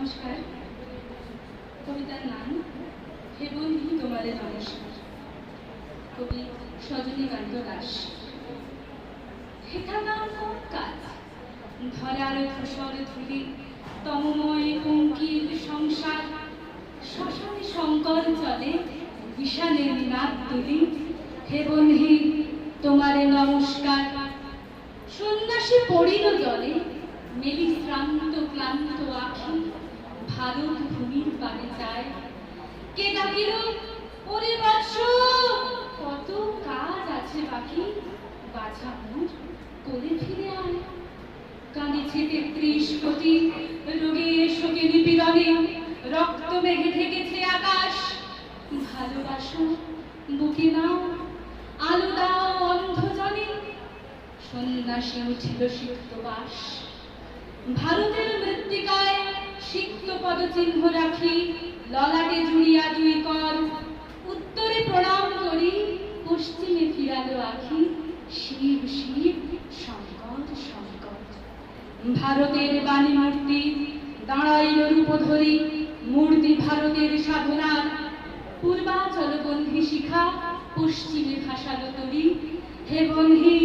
নমস্কার। কবিতার নাম, হে বন্ধু তোমারে নমস্কার। কবি সজনীকান্ত দাস। কাজ, ধরার ধুলি তমময় সংসার শঙ্কর চলে বিষানের নাদ তুলি হে তোমারে নমস্কার। সন্ন্যাসী পড়িল জলে, মেলি শ্রান্ত ক্লান্ত আখি। কে ডাকিল? ওরে বাৎস কত কাজ আছে বাকি। বাছা মুঠ করে ফিরে আয়। কাঁদিছে তেত্রিশ কোটি রোগে শোকে নিপীড়নে, রক্ত মেঘে ঢেকেছে আকাশ। ভালোবাসো, বুকে নাও, আলো দাও অন্ধজনে। সন্ন্যাসী উঠিল সিক্ত বাস। ভারতের মৃত্তিকায় সিক্ত পদচিহ্ন রাখি, ললাটে জুড়িয়া দুই কর। উত্তরে প্রণাম করি, পশ্চিমে ফিরালো আখি, শিব শিব শঙ্কর শঙ্কর ভারতের বাণী মূর্তি দাঁড়াইল রূপ ধরি, মূর্তি ভারতের সাধনার পূর্বাচল বন্ধি শিখা, পশ্চিমে ভাসালো তরি হে বন্ধি,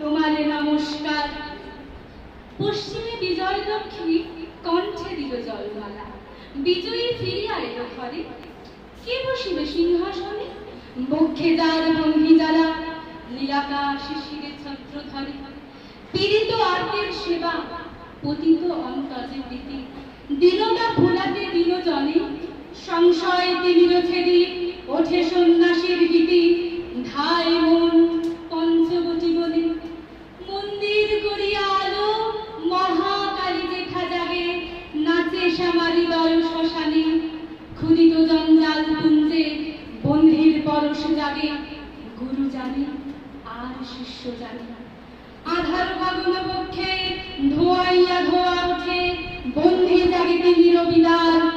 তোমারে নমস্কার। পশ্চিমে বিজয় লক্ষ্মী কণ্ঠে দিল জলমালা। বিজয়ী ফিরিয়া এলো ঘরে। কে বসিবে সিংহাসনে? বক্ষে যার বন্ধি জ্বালা, নীলাকাশ শিরে ছত্র ধরে পীড়িত আর্তের সেবা, পতিত অন্তজে প্রীতি। দিনটা ভোলাতে দিন জনে। সংশয় তিমির ছেড়ি ওঠে সন্ন্যাসীর গীতি ধাই শ্যামারি দল শ্মশানে, ক্ষুদিত জঞ্জাল পুঞ্জে বন্ধির পরশ জাগে গুরু জানে, আর শিষ্য জানে। আধার গগন পক্ষে ধোয়াইয়া ধোয়া উঠে বন্ধি জাগিতে নিরবিদার